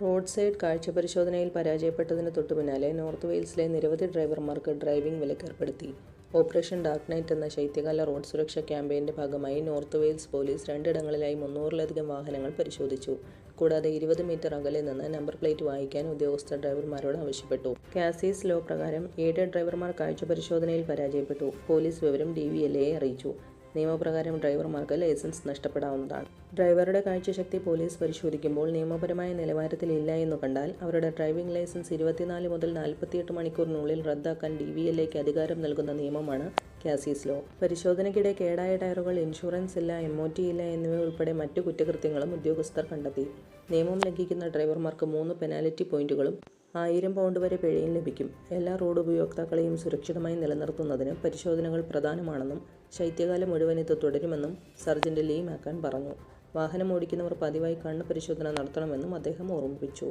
Road side കാഴ്ച പരിശോധനയിൽ പരാജയപ്പെട്ടതിന് തൊട്ടു പിന്നാലെ നോർത്ത് വെയിൽസിലെ നിരവധി ഡ്രൈവർമാർക്ക് ഡ്രൈവിംഗ് വിലക്കേർപ്പെടുത്തി. ഓപ്പറേഷൻ ഡാർക്ക് നൈറ്റ് എന്ന ശൈത്യകാല റോഡ് സുരക്ഷാ ക്യാമ്പയിന്റെ ഭാഗമായി നോർത്ത് വെയിൽസ് പോലീസ് രണ്ടിടങ്ങളിലായി മുന്നൂറിലധികം വാഹനങ്ങൾ പരിശോധിച്ചു. കൂടാതെ ഇരുപത് മീറ്റർ അകലെ നിന്ന് നമ്പർ പ്ലേറ്റ് വായിക്കാൻ ഉദ്യോഗസ്ഥ ഡ്രൈവർമാരോട് ആവശ്യപ്പെട്ടു. കാസീസ് ലോ പ്രകാരം ഏഴ് ഡ്രൈവർമാർ കാഴ്ച പരിശോധനയിൽ പരാജയപ്പെട്ടു. പോലീസ് വിവരം ഡി വി എൽ എ അറിയിച്ചു. നിയമപ്രകാരം ഡ്രൈവർമാർക്ക് ലൈസൻസ് നഷ്ടപ്പെടാവുന്നതാണ്. ഡ്രൈവറുടെ കാഴ്ചശക്തി പോലീസ് പരിശോധിക്കുമ്പോൾ നിയമപരമായ നിലവാരത്തിലില്ല എന്ന് കണ്ടാൽ അവരുടെ ഡ്രൈവിംഗ് ലൈസൻസ് ഇരുപത്തിനാല് മുതൽ നാൽപ്പത്തിയെട്ട് മണിക്കൂറിനുള്ളിൽ റദ്ദാക്കാൻ ഡി വി എൽ എക്ക് അധികാരം നൽകുന്ന നിയമമാണ് കാസീസ് ലോ. പരിശോധനയ്ക്കിടെ കേടായ ടയറുകൾ ഇൻഷുറൻസ് ഇല്ല എം ഒ ടി ഇല്ല എന്നിവ ഉൾപ്പെടെ മറ്റു കുറ്റകൃത്യങ്ങളും ഉദ്യോഗസ്ഥർ കണ്ടെത്തി. നിയമം ലംഘിക്കുന്ന ഡ്രൈവർമാർക്ക് മൂന്ന് പെനാൽറ്റി പോയിന്റുകളും ആയിരം പൗണ്ട് വരെ പിഴയും ലഭിക്കും. എല്ലാ റോഡ് ഉപയോക്താക്കളെയും സുരക്ഷിതമായി നിലനിർത്തുന്നതിന് പരിശോധനകൾ പ്രധാനമാണെന്നും ശൈത്യകാലം മുഴുവൻ ഇത് തുടരുമെന്നും സർജന്റ് ലീ മാക്കാൻ പറഞ്ഞു. വാഹനം ഓടിക്കുന്നവർ പതിവായി കണ്ണ് പരിശോധന നടത്തണമെന്നും അദ്ദേഹം ഓർമ്മിപ്പിച്ചു.